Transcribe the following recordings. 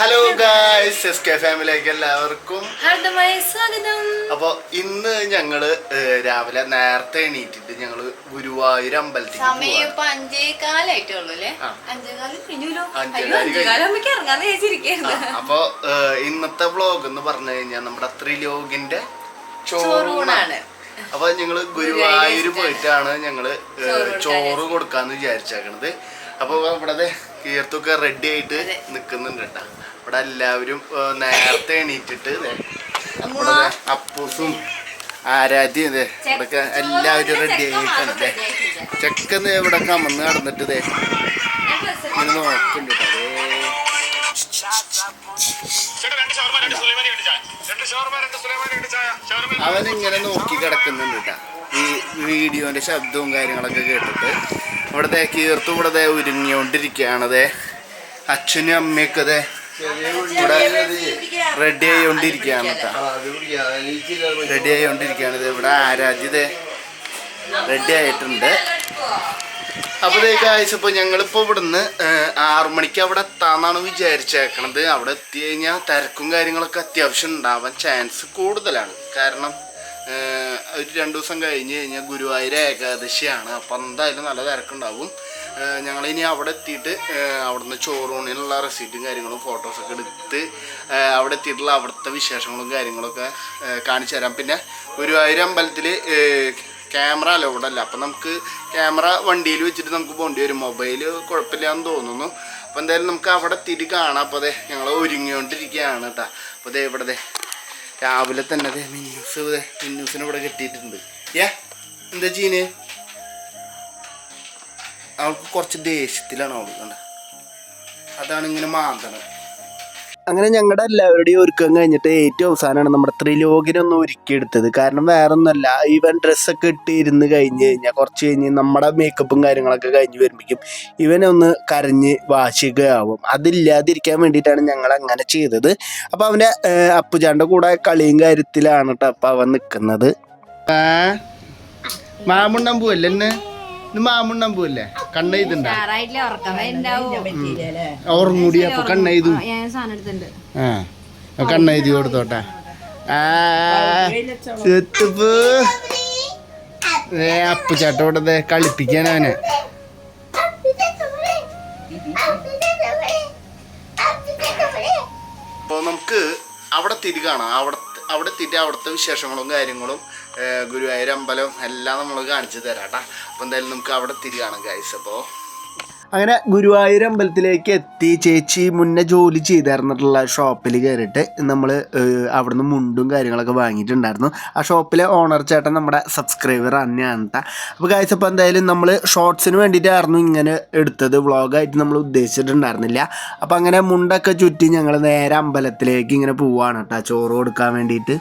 Hello guys S K ഫാമിലിയിലേക്ക് എല്ലാവർക്കും. ഹാർദമായ സ്വാഗതം. അപ്പോൾ ഇന്ന് ഞങ്ങൾ രാവിലെ നേരത്തെ എണീറ്റിട്ട് ഞങ്ങൾ ഗുരുവായൂർ അമ്പലത്തിൽ സമയം ഇപ്പൊ അല്ലേ? കഴിഞ്ഞല്ലോ ഇറങ്ങാന്ന് വിചാരിച്ചിരിക്കുന്നു അപ്പോൾ ഇന്നത്തെ വ്ളോഗ് എന്ന് പറഞ്ഞു കഴിഞ്ഞാൽ നമ്മുടെ ത്രിലോകിന്റെ ചോറൂണാണ്. അപ്പൊ ഞങ്ങൾ ഗുരുവായൂർ പോയിട്ടാണ് ഞങ്ങൾ ചോറ് കൊടുക്കാന്ന് വിചാരിച്ചേക്കണത്. അപ്പൊ ഇവിടെ കീർത്തൊക്കെ റെഡി ആയിട്ട്. നിക്കുന്നുണ്ട് കേട്ടാ. ഇവിടെ എല്ലാവരും നേരത്തെ എണീറ്റിട്ട് അപ്പൂസും ആരാധ്യം ഇതേ ഇവിടൊക്കെ എല്ലാവരും റെഡി ആയിട്ടാണ് ദേ ചെക്കന്ന് ഇവിടെ കമന്ന് നടന്നിട്ട് ദേ ഇങ്ങനെ നോക്കുന്നുണ്ട് അവനിങ്ങനെ നോക്കി കിടക്കുന്നുണ്ട് കേട്ടാ. ഈ വീഡിയോന്റെ ശബ്ദവും കാര്യങ്ങളൊക്കെ കേട്ടിട്ട്. ഇവിടത്തെ കീർത്തും ഇവിടെ ദേ ഒരുങ്ങിയോണ്ടിരിക്കുകയാണ് ദേ അച്ഛനും അമ്മയൊക്കെ അതെ ഇവിടെ റെഡി ആയിക്കൊണ്ടിരിക്കുകയാണ് റെഡി ആയിക്കൊണ്ടിരിക്കുകയാണ് ഇവിടെ ആരാധ്യത റെഡി ആയിട്ടുണ്ട്. അപ്പൊ കാഴ്ച ഇപ്പൊ ഞങ്ങളിപ്പോ ഇവിടുന്ന് ആറു മണിക്ക് അവിടെ എത്താന്നാണ് വിചാരിച്ചേക്കണത്. അവിടെ എത്തി കഴിഞ്ഞാൽ തിരക്കും കാര്യങ്ങളൊക്കെ അത്യാവശ്യം ഉണ്ടാവാൻ ചാൻസ് കൂടുതലാണ്. കാരണം ഒരു രണ്ട് ദിവസം കഴിഞ്ഞ് കഴിഞ്ഞാൽ ഗുരുവായൂർ ഏകാദശിയാണ്. അപ്പം എന്തായാലും നല്ല തിരക്കുണ്ടാവും. ഞങ്ങളിനി അവിടെ എത്തിയിട്ട് അവിടുന്ന് ചോറൂണിനുള്ള റെസീറ്റും കാര്യങ്ങളും ഫോട്ടോസൊക്കെ എടുത്ത് അവിടെ എത്തിയിട്ടുള്ള അവിടുത്തെ വിശേഷങ്ങളും കാര്യങ്ങളൊക്കെ കാണിച്ചു തരാം. പിന്നെ ഗുരുവായൂർ അമ്പലത്തിൽ ക്യാമറ അലൗഡ് അല്ല. അപ്പം നമുക്ക് ക്യാമറ വണ്ടിയിൽ വെച്ചിട്ട് നമുക്ക് പോകേണ്ടി വരും. മൊബൈൽ കുഴപ്പമില്ല എന്ന് തോന്നുന്നു. അപ്പം എന്തായാലും നമുക്ക് അവിടെ തിരി കാണാം. അപ്പോൾ അതെ ഞങ്ങൾ ഒരുങ്ങിക്കൊണ്ടിരിക്കുകയാണ് കേട്ടോ അപ്പോൾ അതെ ഇവിടെ രാവിലെ തന്നെ അതെ മിന്നൂസ് മിന്നൂസിനെ ഇവിടെ കെട്ടിയിട്ടുണ്ട്. ഏ എന്താ ചീന് അവൾക്ക് കുറച്ച് ദേഷ്യത്തിലാണ് അവൾ കണ്ട? അതാണ് ഇങ്ങനെ മാന്തണം. അങ്ങനെ ഞങ്ങളുടെ എല്ലാവരുടെയും ഒരുക്കം കഴിഞ്ഞിട്ട് ഏറ്റവും അവസാനമാണ് നമ്മുടെ ത്രിലോകിനൊന്ന് ഒരുക്കിയെടുത്തത്. കാരണം വേറെ ഒന്നുമല്ല ഇവൻ ഡ്രസ്സൊക്കെ ഇട്ട് ഇരുന്ന് കഴിഞ്ഞ് കഴിഞ്ഞാൽ കുറച്ച് കഴിഞ്ഞ് നമ്മുടെ മേക്കപ്പും കാര്യങ്ങളൊക്കെ കഴിഞ്ഞ് വരുമ്പോഴേക്കും ഇവനൊന്ന് കരഞ്ഞ് വാശിക്കുകയാവും അതില്ലാതിരിക്കാൻ വേണ്ടിയിട്ടാണ് ഞങ്ങൾ അങ്ങനെ ചെയ്തത്. അപ്പോൾ അവന്റെ അപ്പുചാന്റെ കൂടെ കളിയും കാര്യത്തിലാണ് കേട്ടോ അപ്പം അവൻ നിൽക്കുന്നത് മാമുണ്ടാൻ പോവല്ലേ എന്നെ ഇത് മാമുണ്ണൻ പോവല്ലേ അപ്പൊ കണ്ണെയ്തു ഞാൻ സാധനം എടുത്തിട്ടുണ്ട്. ആ കണ്ണെഴുതി കൊടുത്തോട്ടെ. ആ സെത്തുപ്പൂ. ദേ അപ്പു ചേട്ടോടെ ദേ കളിപ്പിക്കാൻ അവനെ. അപ്പോൾ നമുക്ക് അവിടെ തിരി കാണാം. അവിടെ അവിടെ തിരി അവിടുത്തെ വിശേഷങ്ങളും കാര്യങ്ങളും ഗുരുവായൂർ അമ്പലം എല്ലാം നമ്മൾ കാണിച്ചു തരാം കേട്ടോ അപ്പോൾ എന്തായാലും നമുക്ക് അവിടെ തിരികാണ് ഗൈസ് അപ്പോൾ അങ്ങനെ ഗുരുവായൂർ അമ്പലത്തിലേക്ക് എത്തി. ചേച്ചി മുന്നേ ജോലി ചെയ്തായിരുന്നിട്ടുള്ള ഷോപ്പിൽ കയറിയിട്ട് നമ്മൾ അവിടുന്ന് മുണ്ടും കാര്യങ്ങളൊക്കെ വാങ്ങിയിട്ടുണ്ടായിരുന്നു. ആ ഷോപ്പിലെ ഓണർ ചേട്ടൻ നമ്മുടെ സബ്സ്ക്രൈബർ തന്നെയാണ് കേട്ടോ അപ്പോൾ കാഴ്ച അപ്പോൾ എന്തായാലും നമ്മൾ ഷോർട്സിന് വേണ്ടിയിട്ടായിരുന്നു ഇങ്ങനെ എടുത്തത്. വ്ളോഗായിട്ട് നമ്മൾ ഉദ്ദേശിച്ചിട്ടുണ്ടായിരുന്നില്ല. അപ്പോൾ അങ്ങനെ മുണ്ടൊക്കെ ചുറ്റി ഞങ്ങൾ നേരെ അമ്പലത്തിലേക്ക് ഇങ്ങനെ പോവാണ് കേട്ടോ ചോറ് കൊടുക്കാൻ വേണ്ടിയിട്ട്.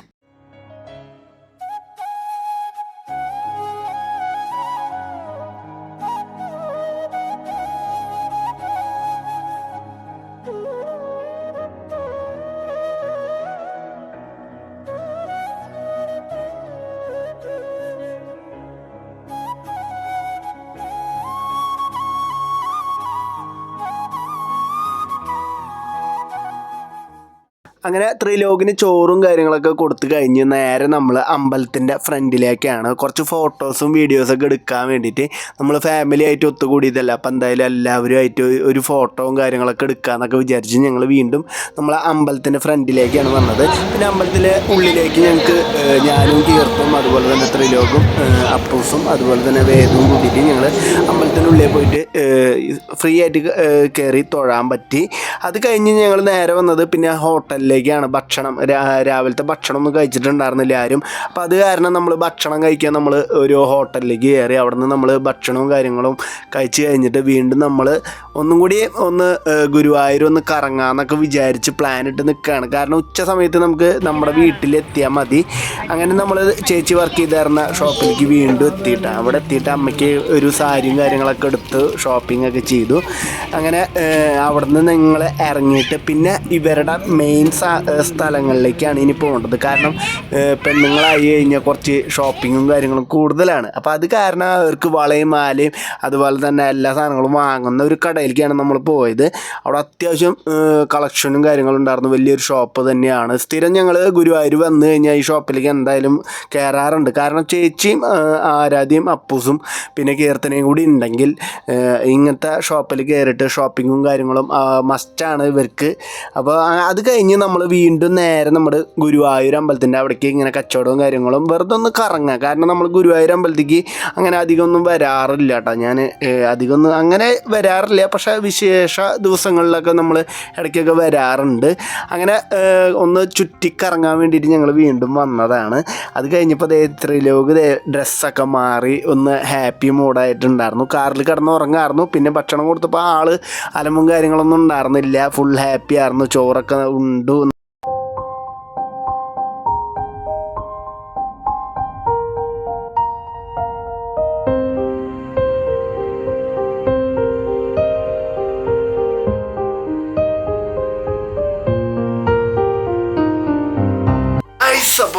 അങ്ങനെ ത്രിലോകിന് ചോറും കാര്യങ്ങളൊക്കെ കൊടുത്തു കഴിഞ്ഞ് നേരെ നമ്മൾ അമ്പലത്തിന്റെ ഫ്രണ്ടിലേക്കാണ്. കുറച്ച് ഫോട്ടോസും വീഡിയോസൊക്കെ എടുക്കാൻ വേണ്ടിയിട്ട് നമ്മൾ ഫാമിലി ആയിട്ട് ഒത്തുകൂടിയതല്ല. അപ്പം എന്തായാലും എല്ലാവരുമായിട്ട് ഒരു ഫോട്ടോയും കാര്യങ്ങളൊക്കെ എടുക്കാമെന്നൊക്കെ വിചാരിച്ച് ഞങ്ങൾ വീണ്ടും നമ്മൾ അമ്പലത്തിന്റെ ഫ്രണ്ടിലേക്കാണ് വന്നത്. പിന്നെ അമ്പലത്തിലെ ഉള്ളിലേക്ക് ഞങ്ങൾക്ക് ഞാനും കീർത്തും അതുപോലെ തന്നെ ത്രിലോകും അപ്പൂസും അതുപോലെ തന്നെ വേദവും കൂട്ടിയിട്ട് ഞങ്ങൾ അമ്പലത്തിനുള്ളിൽ പോയിട്ട് ഫ്രീ ആയിട്ട് കയറി തൊഴാൻ പറ്റി. അത് കഴിഞ്ഞ് ഞങ്ങൾ നേരെ വന്നത് പിന്നെ ഹോട്ടലിലേക്കാണ് ഭക്ഷണം രാവിലത്തെ ഭക്ഷണം ഒന്നും കഴിച്ചിട്ടുണ്ടായിരുന്നില്ല ആരും. അപ്പോൾ അത് കാരണം നമ്മൾ ഭക്ഷണം കഴിക്കാൻ നമ്മൾ ഒരു ഹോട്ടലിലേക്ക് കയറി അവിടെ നിന്ന് നമ്മൾ ഭക്ഷണവും കാര്യങ്ങളും കഴിച്ച് കഴിഞ്ഞിട്ട് വീണ്ടും നമ്മൾ ഒന്നും കൂടി ഒന്ന് ഗുരുവായൂർ ഒന്ന് കറങ്ങാമെന്നൊക്കെ വിചാരിച്ച് പ്ലാൻ ഇട്ട് നിൽക്കുകയാണ് കാരണം ഉച്ച സമയത്ത് നമുക്ക് നമ്മുടെ വീട്ടിലെത്തിയാൽ മതി. അങ്ങനെ നമ്മൾ ചേച്ചി വർക്ക് ചെയ്തായിരുന്ന ഷോപ്പിലേക്ക് വീണ്ടും എത്തിയിട്ടാണ് അവിടെ എത്തിയിട്ട് അമ്മയ്ക്ക് ഒരു സാരിയും കാര്യങ്ങളൊക്കെ എടുത്ത് ഷോപ്പിംഗ് ഒക്കെ ചെയ്തു. അങ്ങനെ അവിടെ അവിടുന്ന് നിങ്ങൾ ഇറങ്ങിയിട്ട് പിന്നെ ഇവരുടെ മെയിൻ സ്ഥലങ്ങളിലേക്കാണ് ഇനി പോകേണ്ടത്. കാരണം പെണ്ണുങ്ങളായി കഴിഞ്ഞാൽ കുറച്ച് ഷോപ്പിങ്ങും കാര്യങ്ങളും കൂടുതലാണ്. അപ്പോൾ അത് കാരണം അവർക്ക് വളയും മാലയും അതുപോലെ തന്നെ എല്ലാ സാധനങ്ങളും വാങ്ങുന്ന ഒരു കടയിലേക്കാണ് നമ്മൾ പോയത്. അവിടെ അത്യാവശ്യം കളക്ഷനും കാര്യങ്ങളും ഉണ്ടായിരുന്നു. വലിയൊരു ഷോപ്പ് തന്നെയാണ്. സ്ഥിരം ഞങ്ങൾ ഗുരുവായൂർ വന്നു കഴിഞ്ഞാൽ ഈ ഷോപ്പിലേക്ക് എന്തായാലും കയറാറുണ്ട് കാരണം ചേച്ചിയും ആരാധ്യയും അപ്പൂസും പിന്നെ കീർത്തനയും കൂടി ഉണ്ടെങ്കിൽ ഇങ്ങനത്തെ ഷോപ്പിൽ കയറിയിട്ട് ഷോപ്പിങ്ങും കാര്യങ്ങളും മസ്റ്റാണ് ഇവർക്ക്. അപ്പോൾ അത് കഴിഞ്ഞ് നമ്മൾ വീണ്ടും നേരെ നമ്മുടെ ഗുരുവായൂർ അമ്പലത്തിന്റെ അവിടേക്ക് ഇങ്ങനെ കച്ചവടവും കാര്യങ്ങളും വെറുതെ ഒന്ന് കറങ്ങുക കാരണം നമ്മൾ ഗുരുവായൂർ അമ്പലത്തേക്ക് അങ്ങനെ അധികം ഒന്നും വരാറില്ല കേട്ടോ. ഞാൻ അധികം ഒന്നും അങ്ങനെ വരാറില്ല. പക്ഷേ വിശേഷ ദിവസങ്ങളിലൊക്കെ നമ്മൾ ഇടയ്ക്കൊക്കെ വരാറുണ്ട്. അങ്ങനെ ഒന്ന് ചുറ്റിക്കറങ്ങാൻ വേണ്ടിയിട്ട് ഞങ്ങൾ വീണ്ടും വന്നതാണ്. അത് കഴിഞ്ഞപ്പോൾ ത്രിലോക് ഡ്രസ്സൊക്കെ മാറി ഒന്ന് ഹാപ്പി മൂഡായിട്ടുണ്ടായിരുന്നു. കാറിൽ കിടന്ന് ഉറങ്ങായിരുന്നു. പിന്നെ ഭക്ഷണം കൊടുത്തപ്പോൾ ആൾ അലമ്പും കാര്യങ്ങളൊന്നും ഉണ്ടായിരുന്നില്ല. ഫുൾ ഹാപ്പി ആയിരുന്നു. ചോറൊക്കെ ഉണ്ടു.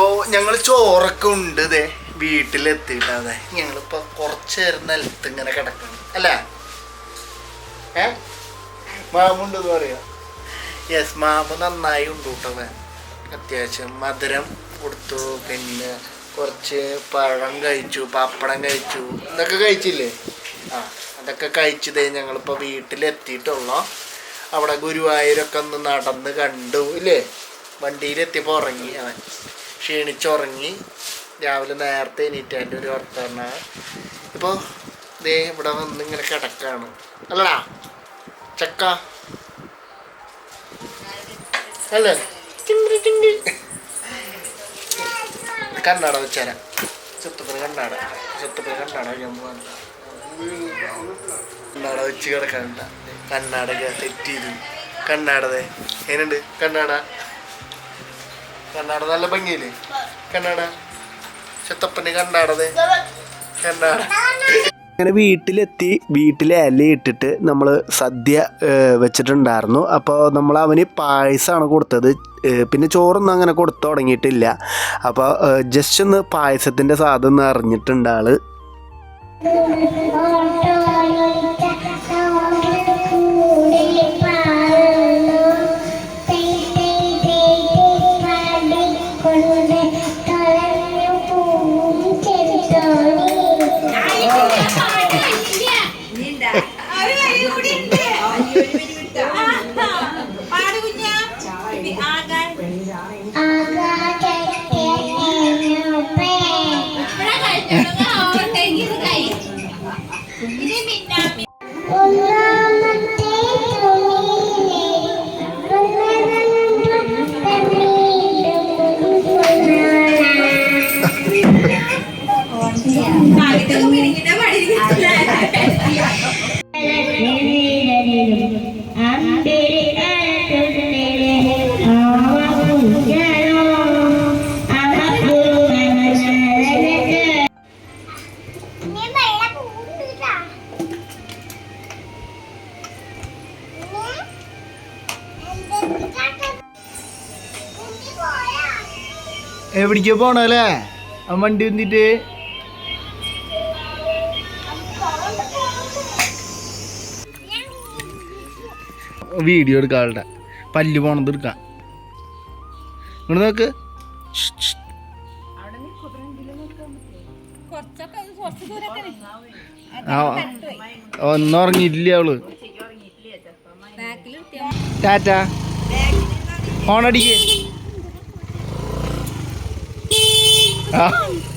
അപ്പോൾ ഞങ്ങൾ ചോറൊക്കെ ഉണ്ട് ദേ വീട്ടിലെത്തിയിട്ട് അതെ ഞങ്ങളിപ്പോൾ കുറച്ച് നേരം നിലത്ത് ഇങ്ങനെ കിടക്കണം. അല്ല? ഏ? മാമുണ്ടെന്ന് പറയാം. യെസ് മാമ നന്നായി ഉണ്ട് കേട്ടോ. അത്യാവശ്യം മധുരം കൊടുത്തു. പിന്നെ കുറച്ച് പഴം കഴിച്ചു പപ്പടം കഴിച്ചു. ഇതൊക്കെ കഴിച്ചില്ലേ? ആ അതൊക്കെ കഴിച്ചതേ ഞങ്ങളിപ്പോൾ വീട്ടിലെത്തിയിട്ടുള്ളൂ. അവിടെ ഗുരുവായൂരൊക്കെ ഒന്ന് നടന്ന് കണ്ടു ഇല്ലേ? വണ്ടിയിലെത്തിയപ്പോൾ ഉറങ്ങി അവൻ. ക്ഷീണിച്ചുറങ്ങി രാവിലെ നേരത്തെ എണീറ്റ് എന്റെ ഒരു വർത്തമാന. ഇപ്പോൾ ദേ ഇവിടെ വന്ന് ഇങ്ങനെ കിടക്കാണ്. അല്ലടാ ചക്ക. അല്ലേ. കണ്ണാട വെച്ചാരാ. ചുത്തപ്പന കണ്ണാട. ചുത്തപ്പന കണ്ണാട ഞാൻ കണ്ണാട വെച്ച് കിടക്കണ്ട കണ്ണാടക ചെയ്തു കണ്ണാടതെ എന്നുണ്ട് കണ്ണാട? കണ്ണാട നല്ല ഭംഗിയില്ലേ? കണ്ണാട ചെത്തപ്പന് കണ്ണാടത് കണ്ണാട അങ്ങനെ വീട്ടിലെത്തി വീട്ടിലെ ഇല ഇട്ടിട്ട് നമ്മൾ സദ്യ വെച്ചിട്ടുണ്ടായിരുന്നു. അപ്പോൾ നമ്മൾ അവന് പായസമാണ് കൊടുത്തത് പിന്നെ ചോറൊന്നും അങ്ങനെ കൊടുത്തു തുടങ്ങിയിട്ടില്ല. അപ്പോൾ ജസ്റ്റ് ഒന്ന് പായസത്തിന്റെ സാധനം അറിഞ്ഞിട്ടുണ്ട് ആൾ. എവിടേക്കാ പോണല്ലേ? ആ വണ്ടി വന്നിട്ട് വീഡിയോ എടുക്കാളുടെ പല്ല് പോണത് എടുക്കാം. ഇങ്ങോട്ട് നോക്ക്. ഒന്നുറങ്ങിയില്ല അവൾ. ടാറ്റ. ഹോണടിക്ക് ആ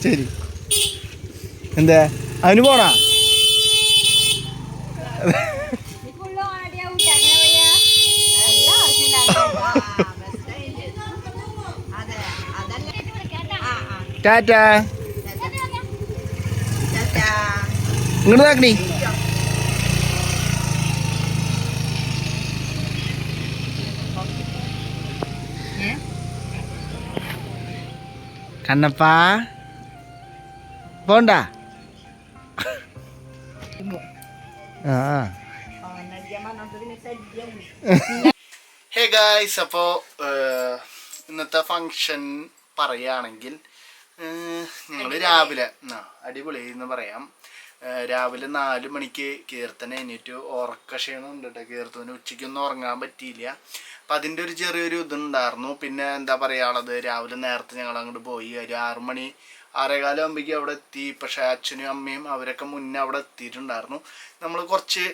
ശരി. എന്താ? അവന് പോണാ? ടാറ്റാ. ഇങ്ങോട്ട് നോക്കണി. കണ്ണപ്പാ. പോണ്ട. ആ ഹേ ഗായ്സ് അപ്പോൾ ഇന്നത്തെ ഫങ്ഷൻ പറയുകയാണെങ്കിൽ ഞങ്ങൾ രാവിലെ അടിപൊളി എന്ന് പറയാം. രാവിലെ നാല് മണിക്ക് കീർത്തന എണീറ്റു ഉറക്ക ക്ഷീണം ഉണ്ട് കേട്ടോ കീർത്തന ഉച്ചയ്ക്കൊന്നും ഉറങ്ങാൻ പറ്റിയില്ല. അപ്പം അതിന്റെ ഒരു ചെറിയൊരു ഇതുണ്ടായിരുന്നു. പിന്നെ എന്താ പറയാനുള്ളത് രാവിലെ നേരത്തെ ഞങ്ങൾ അങ്ങോട്ട് പോയി. ഒരു ആറ് മണി ആറേകാലം ആകുമ്പോഴേക്കും അവിടെ എത്തി. പക്ഷേ അച്ഛനും അമ്മയും അവരൊക്കെ മുന്നേ അവിടെ എത്തിയിട്ടുണ്ടായിരുന്നു. നമ്മൾ കുറച്ച്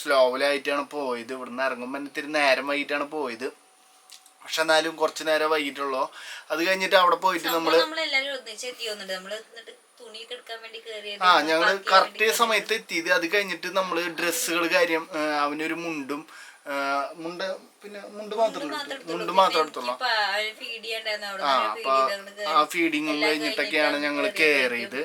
സ്ലോവിലായിട്ടാണ് പോയത്. ഇവിടുന്ന് ഇറങ്ങുമ്പോൾ ഇത്തിരി നേരം വൈകിട്ടാണ് പോയത്. പക്ഷെ എന്നാലും കുറച്ച് നേരം വൈകിട്ടുള്ളൂ. അത് കഴിഞ്ഞിട്ട് അവിടെ പോയിട്ട് നമ്മൾ ആ ഞങ്ങൾ കറക്റ്റ് സമയത്ത് എത്തിയത്. അത് കഴിഞ്ഞിട്ട് നമ്മൾ ഡ്രസ്സുകൾ കാര്യം അവനൊരു മുണ്ടും മുണ്ട് പിന്നെ മുണ്ട് മാത്രം. മുണ്ട് മാത്രം എടുത്തുള്ളൂ. ആ അപ്പൊ. ആ ഫീഡിങ്ങും കഴിഞ്ഞിട്ടൊക്കെയാണ് കഴിഞ്ഞിട്ട് ഞങ്ങൾ കയറിയത്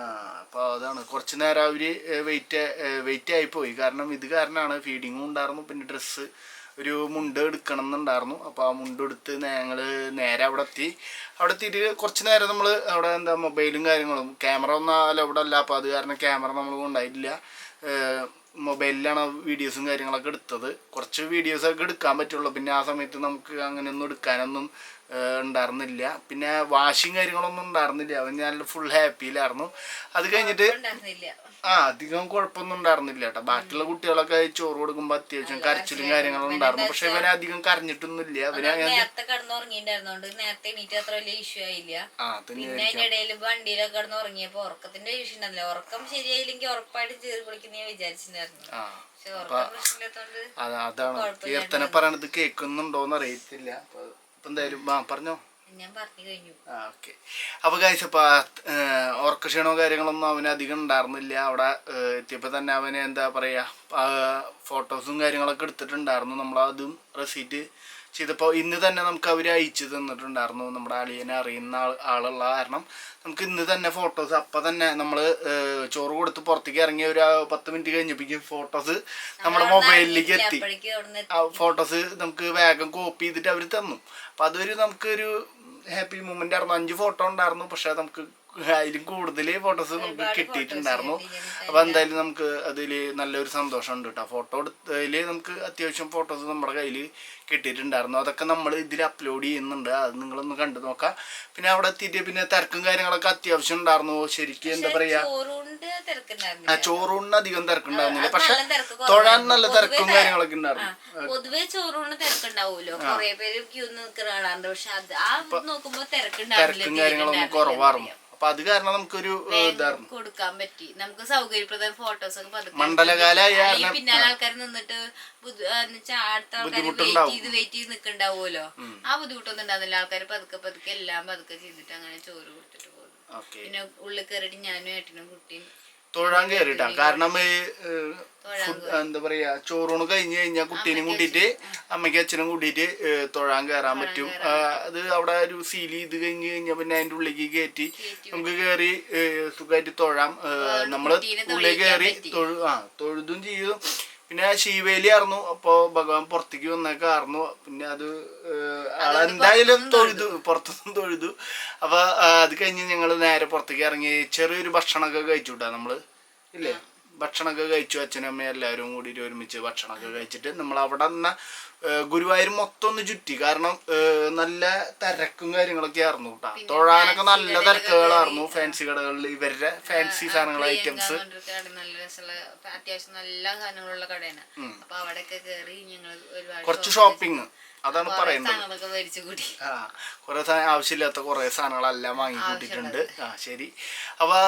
ആ അപ്പൊ അതാണ്. കുറച്ചു നേരം അവർ വെയിറ്റ് വെയിറ്റ് ആയി പോയി. കാരണം ഇത് കാരണമാണ് ഫീഡിങ്ങും ഉണ്ടായിരുന്നു. പിന്നെ ഡ്രസ്സ് ഒരു മുണ്ട് എടുക്കണം എന്നുണ്ടായിരുന്നു അപ്പോൾ ആ മുണ്ട് എടുത്ത് ഞങ്ങൾ നേരെ അവിടെ എത്തി. അവിടെ എത്തിയിട്ട് കുറച്ച് നേരം നമ്മൾ അവിടെ എന്താ മൊബൈലും കാര്യങ്ങളും ക്യാമറ ഒന്നും അവിടെ അല്ല. അപ്പോൾ അത് കാരണം ക്യാമറ നമ്മൾ കൊണ്ടായിട്ടില്ല. മൊബൈലിലാണ് വീഡിയോസും കാര്യങ്ങളൊക്കെ എടുത്തത്. കുറച്ച് വീഡിയോസൊക്കെ എടുക്കാൻ പറ്റുള്ളൂ. പിന്നെ ആ സമയത്ത് നമുക്ക് അങ്ങനെയൊന്നും എടുക്കാനൊന്നും ഉണ്ടായിരുന്നില്ല. പിന്നെ വാഷിങ് കാര്യങ്ങളൊന്നും ഉണ്ടായിരുന്നില്ല. അവൻ ഞാൻ ഫുൾ ഹാപ്പിയിലായിരുന്നു അത് കഴിഞ്ഞിട്ട് ആ അധികം കുഴപ്പമൊന്നും ഉണ്ടായിരുന്നില്ല കേട്ടോ ബാക്കിയുള്ള കുട്ടികളൊക്കെ ചോറ് കൊടുക്കുമ്പോ അത്യാവശ്യം കരച്ചിലും കാര്യങ്ങളും ഉണ്ടായിരുന്നു. പക്ഷെ ഇവനെ അധികം കരഞ്ഞിട്ടൊന്നുമില്ല. അവനെ അങ്ങനെ നേരത്തെ കിടന്നുറങ്ങിണ്ടായിരുന്നോണ്ട് നേരത്തെ എണീറ്റ് അത്ര വലിയ ഇഷ്യൂ ആയില്ല. പിന്നെ വണ്ടിയിലൊക്കെ കിടന്ന് ഉറങ്ങിയപ്പോ ഉറക്കത്തിന്റെ ഇഷ്യൂ ഉണ്ടാവില്ല ഉറക്കം ശരിയായില്ലെങ്കിൽ ഉറപ്പായിട്ട് വിചാരിച്ചിട്ടുണ്ടായിരുന്നു. അതാണ്. കീർത്തന പറയണത് കേൾക്കുന്നുണ്ടോന്ന് അറിയത്തില്ല. അപ്പൊ എന്തായാലും ആ പറഞ്ഞോ. ഞാൻ പറഞ്ഞു കഴിഞ്ഞു. ഓക്കെ. അപ്പോൾ കാഴ്ച അപ്പോൾ ഓർക്കക്ഷീണോ കാര്യങ്ങളൊന്നും അവന് അധികം ഉണ്ടായിരുന്നില്ല. അവിടെ എത്തിയപ്പോ എത്തിയപ്പോൾ തന്നെ അവന് എന്താ പറയാ ഫോട്ടോസും കാര്യങ്ങളൊക്കെ എടുത്തിട്ടുണ്ടായിരുന്നു. നമ്മൾ അതും റെസീറ്റ് ചെയ്തപ്പോൾ ഇന്ന് തന്നെ നമുക്ക് അവർ അയച്ചു തന്നിട്ടുണ്ടായിരുന്നു. നമ്മുടെ അളിയനെ അറിയുന്ന ആൾ ആളുള്ള കാരണം നമുക്ക് ഇന്ന് തന്നെ ഫോട്ടോസ് അപ്പം തന്നെ നമ്മൾ ചോറ് കൊടുത്ത് പുറത്തേക്ക് ഇറങ്ങിയ ഒരു പത്ത് മിനിറ്റ് കഴിഞ്ഞപ്പോഴേക്കും ഫോട്ടോസ് നമ്മുടെ മൊബൈലിലേക്ക് എത്തി. ആ ഫോട്ടോസ് നമുക്ക് വേഗം കോപ്പി ചെയ്തിട്ട് അവർ തന്നു. അപ്പം അതൊരു നമുക്കൊരു ഹാപ്പി മൂമെന്റ് ആയിരുന്നു. അഞ്ച് ഫോട്ടോ ഉണ്ടായിരുന്നു. പക്ഷെ നമുക്ക് അതിലും കൂടുതൽ ഫോട്ടോസ് നമുക്ക് കിട്ടിയിട്ടുണ്ടായിരുന്നു. അപ്പം എന്തായാലും നമുക്ക് അതിൽ നല്ലൊരു സന്തോഷം ഉണ്ട് കേട്ടോ ഫോട്ടോ എടുത്തതിൽ നമുക്ക് അത്യാവശ്യം ഫോട്ടോസ് നമ്മുടെ കയ്യിൽ കിട്ടിയിട്ടുണ്ടായിരുന്നു. അതൊക്കെ നമ്മൾ ഇതിൽ അപ്ലോഡ് ചെയ്യുന്നുണ്ട്. അത് നിങ്ങളൊന്ന് കണ്ടു നോക്കാം. പിന്നെ അവിടെ എത്തിയിട്ട് പിന്നെ തിരക്കും കാര്യങ്ങളൊക്കെ അത്യാവശ്യം ഉണ്ടായിരുന്നു. ശരിക്കും എന്താ പറയാ? ആ ചോറൂണിന് അധികം തിരക്കുണ്ടായിരുന്നില്ല. പക്ഷെ തൊഴാൻ നല്ല തിരക്കും കാര്യങ്ങളൊക്കെ ഉണ്ടായിരുന്നു. പൊതുവെ ചോറുകൊണ്ട് തിരക്കുണ്ടാവുമല്ലോ കൊറേ പേര് ക്യൂ നിൽക്കുന്ന കാണാറുണ്ട് പക്ഷെ അത് ആ നോക്കുമ്പോ തിരക്കും കാര്യങ്ങളൊന്നും കുറവായിരുന്നു. അപ്പൊ അത് കാരണം നമുക്കൊരു ഇതായിരുന്നു. കൊടുക്കാൻ പറ്റി. നമുക്ക് സൗകര്യപ്രദം ഫോട്ടോസ് ഒക്കെ കാരണം- പിന്നാലെ ആൾക്കാർ നിന്നിട്ട് അടുത്ത ആൾക്കാർ വെയിറ്റ് ചെയ്ത് വെയിറ്റ് ചെയ്ത് നിൽക്കണ്ടാവുമല്ലോ. ആ ബുദ്ധിമുട്ടൊന്നും ഉണ്ടാകുന്നില്ല ആൾക്കാർ പതുക്കെ പതുക്കെ എല്ലാം പതുക്കെ ചെയ്തിട്ട് അങ്ങനെ ചോറ് കൊടുത്തിട്ട് പോകും പിന്നെ ഉള്ളിൽ കയറിയിട്ട് ഞാനും ഏട്ടനും കുട്ടിയും തൊഴാൻ കയറിട്ടാ കാരണം എന്താ പറയാ ചോറൂണ് കഴിഞ്ഞ് കഴിഞ്ഞാൽ കുട്ടീനെയും കൂട്ടിയിട്ട് അമ്മയ്ക്ക് അച്ഛനും കൂട്ടിയിട്ട് തൊഴാൻ കയറാൻ പറ്റും. അത് അവിടെ ഒരു സീൽ ചെയ്ത് കഴിഞ്ഞ് കഴിഞ്ഞാൽ പിന്നെ അതിന്റെ ഉള്ളിലേക്ക് കയറ്റി നമുക്ക് കയറി സുഖമായിട്ട് തൊഴാം. നമ്മൾ ഉള്ളിൽ കയറി തൊഴു ആ തൊഴുതും ചെയ്തു പിന്നെ ശിവേലി ആയിരുന്നു അപ്പോ ഭഗവാൻ പുറത്തേക്ക് വന്നൊക്കെ ആയിരുന്നു പിന്നെ അത് എന്തായാലും ആളെന്തായാലും തൊഴുതു. പുറത്തുനിന്ന് തൊഴുതു. അപ്പൊ അത് കഴിഞ്ഞ് ഞങ്ങൾ നേരെ പുറത്തേക്ക് ഇറങ്ങി. ചെറിയൊരു ഭക്ഷണമൊക്കെ കഴിച്ചു വിട്ടാ നമ്മൾ. ഇല്ലേ? ഭക്ഷണമൊക്കെ കഴിച്ചു അച്ഛനും അമ്മയും എല്ലാവരും കൂടിയിട്ട് ഒരുമിച്ച് ഭക്ഷണമൊക്കെ കഴിച്ചിട്ട് നമ്മൾ അവിടെ നിന്ന് ഗുരുവായൂർ മൊത്തം ഒന്ന് ചുറ്റി. കാരണം നല്ല തിരക്കും കാര്യങ്ങളൊക്കെ ആയിരുന്നു കേട്ടോ. തൊഴാനൊക്കെ നല്ല തിരക്കുകളായിരുന്നു. ഫാൻസി കടകളിൽ ഇവരുടെ ഫാൻസി സാധനങ്ങൾ ഐറ്റംസ് അത്യാവശ്യം നല്ല സാധനങ്ങളുള്ള കടയാണ്. കുറച്ച് ഷോപ്പിംഗ് അതാണ് പറയുന്നത് ആ കുറെ സാധനം ആവശ്യമില്ലാത്ത കുറെ സാധനങ്ങളെല്ലാം വാങ്ങി കൂട്ടിയിട്ടുണ്ട്. ആ ശരി. അപ്പൊ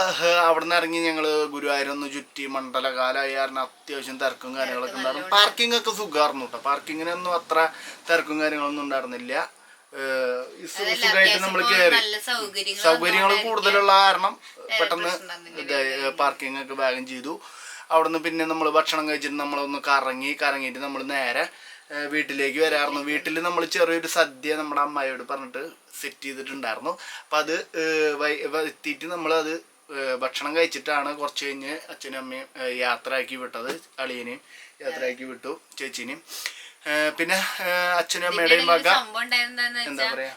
അവിടുന്ന് ഇറങ്ങി ഞങ്ങൾ ഗുരുവായൂരൊന്ന് ചുറ്റി മണ്ഡലകാലമായി കാരണം അത്യാവശ്യം തിരക്കും കാര്യങ്ങളൊക്കെ ഉണ്ടായിരുന്നു. പാർക്കിംഗ് ഒക്കെ സുഖമായിരുന്നു കേട്ടോ. പാർക്കിങ്ങിനൊന്നും അത്ര തിരക്കും കാര്യങ്ങളൊന്നും ഉണ്ടായിരുന്നില്ല. സുഖമായിട്ട് നമ്മൾ കയറി സൗകര്യങ്ങൾ കൂടുതലുള്ള കാരണം പെട്ടെന്ന് പാർക്കിംഗ് ഒക്കെ ബാഗം ചെയ്തു. അവിടുന്ന് പിന്നെ നമ്മൾ ഭക്ഷണം കഴിച്ചിട്ട് നമ്മളൊന്ന് കറങ്ങി കറങ്ങിയിട്ട് നമ്മൾ നേരെ വീട്ടിലേക്ക് വരാറുന്നു വീട്ടിൽ നമ്മൾ ചെറിയൊരു സദ്യ നമ്മുടെ അമ്മായിയോട് പറഞ്ഞിട്ട് സെറ്റ് ചെയ്തിട്ടുണ്ടായിരുന്നു. അപ്പം അത് എത്തിയിട്ട് നമ്മളത് ഭക്ഷണം കഴിച്ചിട്ടാണ് കുറച്ച് കഴിഞ്ഞ് അച്ഛനും അമ്മയും യാത്രയാക്കി വിട്ടത്. അളിയനെയും യാത്രയാക്കി വിട്ടു ചേച്ചീനെയും. പിന്നെ അച്ഛനും അമ്മയുടെയും മക വക എന്താ പറയാ?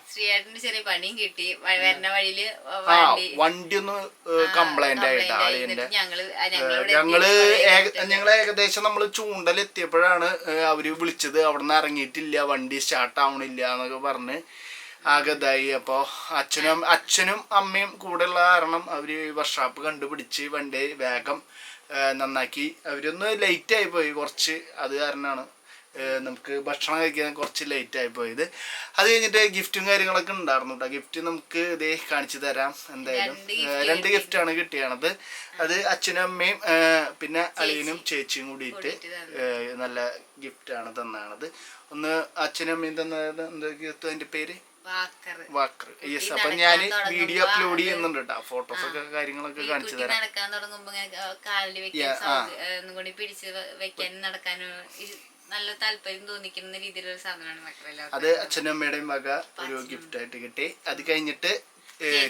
ചെറിയ പണിയും കിട്ടി. വ- വരുന്ന വഴിയിൽ ആ വണ്ടി. ഒന്ന് കംപ്ലൈന്റ് ആയിട്ട് ആളിന്റെ ഞങ്ങൾ ഞങ്ങൾ ഏകദേശം നമ്മൾ ചൂണ്ടൽ എത്തിയപ്പോഴാണ് അവർ വിളിച്ചത്. അവിടെ നിന്ന് ഇറങ്ങിയിട്ടില്ല വണ്ടി സ്റ്റാർട്ട് ആവണില്ല എന്നൊക്കെ പറഞ്ഞ് ആകെ ഇതായി അപ്പോ അച്ഛനും അച്ഛനും അമ്മയും കൂടെ ഉള്ള കാരണം അവർ വർഷാപ്പ് കണ്ടുപിടിച്ച് വണ്ടി വേഗം നന്നാക്കി. അവരൊന്ന് ലേറ്റ് ആയി പോയി കുറച്ച്. അത് കാരണമാണ് നമുക്ക് ഭക്ഷണം കഴിക്കാൻ കുറച്ച് ലേറ്റ് ആയി പോയത്. അത് കഴിഞ്ഞിട്ട് ഗിഫ്റ്റും കാര്യങ്ങളൊക്കെ ഉണ്ടായിരുന്നു കേട്ടോ ഗിഫ്റ്റ് നമുക്ക് ഇതേ കാണിച്ചു തരാം എന്തായാലും. രണ്ട് ഗിഫ്റ്റാണ് gift ഗിഫ്റ്റ് ആണ് കിട്ടിയാണത്. അത് അച്ഛനും അമ്മയും പിന്നെ അളിയനും ചേച്ചിയും കൂടിയിട്ട് നല്ല ഗിഫ്റ്റ് ആണ് തന്നാണത്. ഒന്ന് അച്ഛനും അമ്മയും തന്നത് എന്താ ഗിഫ്റ്റ് അതിന്റെ പേര്? വാക്കർ. യെസ് അപ്പൊ ഞാൻ വീഡിയോ അപ്ലോഡ് ചെയ്യുന്നുണ്ട് കേട്ടോ ഫോട്ടോസ് ഒക്കെ കാര്യങ്ങളൊക്കെ കാണിച്ചു തരാം. നടക്കാൻ തുടങ്ങുമ്പോ ഇങ്ങനെ ക- കാലിൽ വെക്കാൻ പിടിച്ച് വെ- വെക്കാനും നടക്കാനും നല്ല താല്പര്യം തോന്നിക്കുന്ന രീതിയിലുള്ള സാധനമാണ് അത് അച്ഛനും അമ്മയുടെയും വക ഒരു ഗിഫ്റ്റ് ആയിട്ട് കിട്ടി. അത് കഴിഞ്ഞിട്ട്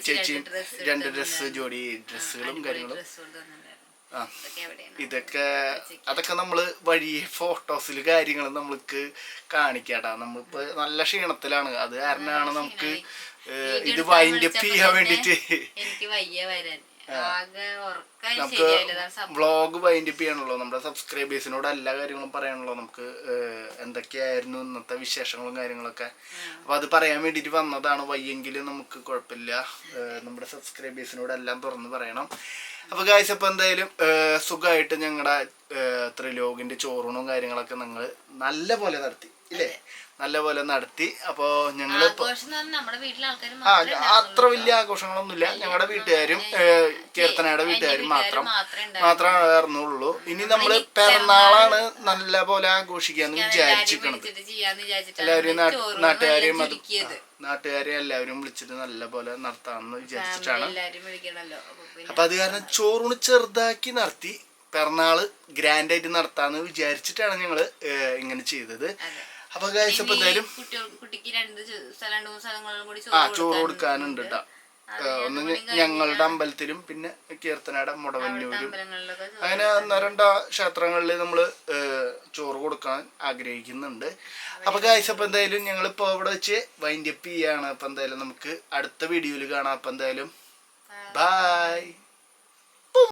ചേച്ചി രണ്ട് ഡ്രസ് ഡ്രസ്സ് ജോഡി ഡ്രസ്സുകളും കാര്യങ്ങളും. ഇതൊക്കെ അതൊക്കെ നമ്മൾ വഴി ഫോട്ടോസിൽ കാര്യങ്ങൾ നമ്മൾക്ക് കാണിക്കാട്ടാ. നമ്മളിപ്പോ നല്ല ക്ഷീണത്തിലാണ്. അത് കാരണമാണ് നമുക്ക് ഇത് എടുക്കാൻ വൈൻഡ് അപ്പ് വിളിച്ചപ്പോ ചെയ്യാൻ വേണ്ടിട്ട്. എനിക്ക് വയ്യ വരാൻ. നമുക്ക് വ്ളോഗ് വൈൻഡ് അപ്പ് ചെയ്യണല്ലോ. നമ്മുടെ സബ്സ്ക്രൈബേഴ്സിനോട് എല്ലാ കാര്യങ്ങളും പറയാനുള്ളൂ നമുക്ക് എന്തൊക്കെയായിരുന്നു ഇന്നത്തെ വിശേഷങ്ങളും കാര്യങ്ങളൊക്കെ. അപ്പൊ അത് പറയാൻ വേണ്ടിട്ട് വന്നതാണ്. വയ്യെങ്കിലും നമുക്ക് കുഴപ്പമില്ല. നമ്മുടെ സബ്സ്ക്രൈബേഴ്സിനോട് എല്ലാം തുറന്ന് പറയണം. അപ്പൊ ഗായ്സ് അപ്പൊ എന്തായാലും സുഖമായിട്ട് ഞങ്ങളുടെ ത്രിലോകിന്റെ ചോറൂണും കാര്യങ്ങളൊക്കെ നിങ്ങൾ നല്ല പോലെ നടത്തി. ഇല്ലേ? നല്ല പോലെ നടത്തി. അപ്പോ ഞങ്ങൾ അത്ര വലിയ ആഘോഷങ്ങളൊന്നുമില്ല. ഞങ്ങളുടെ വീട്ടുകാരും കീർത്തനയുടെ വീട്ടുകാരും മാത്രം മാത്രമേ അറിഞ്ഞുള്ളൂ ഇനി നമ്മൾ പിറന്നാളാണ് നല്ല പോലെ ആഘോഷിക്കാന്ന് വിചാരിച്ചിരിക്കണത് എല്ലാവരും നാട്ടുകാരെയും അത് ആ, നാട്ടുകാരെയും എല്ലാവരും വിളിച്ചിട്ട് നല്ല പോലെ നടത്താമെന്ന് വിചാരിച്ചിട്ടാണ്. അപ്പൊ അത് കാരണം ചോറൂണ് ചെറുതാക്കി നടത്തി പിറന്നാൾ ഗ്രാൻഡ് ആയിട്ട് നടത്താന്ന് വിചാരിച്ചിട്ടാണ് ഞങ്ങൾ ഇങ്ങനെ ചെയ്തത്. അപ്പൊ ഗൈസ് ഇപ്പൊ എന്തായാലും കുട്ടികൾ കുട്ടിക്ക് രണ്ട് ചു- സ്ഥലം രണ്ട് മൂന്ന് സ്ഥലങ്ങളിലും കൂടി ആ ചോറ് കൊടുക്കാനുണ്ട്. കേട്ടോ ഒന്ന് ഞങ്ങളുടെ അമ്പലത്തിലും പിന്നെ കീർത്തനയുടെ മുടവന്നൂരും. അങ്ങനെ ഒന്നോ രണ്ടോ ക്ഷേത്രങ്ങളിൽ നമ്മൾ ചോറ് കൊടുക്കാൻ ആഗ്രഹിക്കുന്നുണ്ട്. അപ്പൊ ഗായ്സ് അപ്പൊ എന്തായാലും ഞങ്ങൾ ഇപ്പൊ ഇവിടെ വെച്ച് വൈൻഡപ്പ് ചെയ്യാണ്. അപ്പൊ എന്തായാലും നമുക്ക് അടുത്ത വീഡിയോയിൽ കാണാം. അപ്പൊ എന്തായാലും ബൈ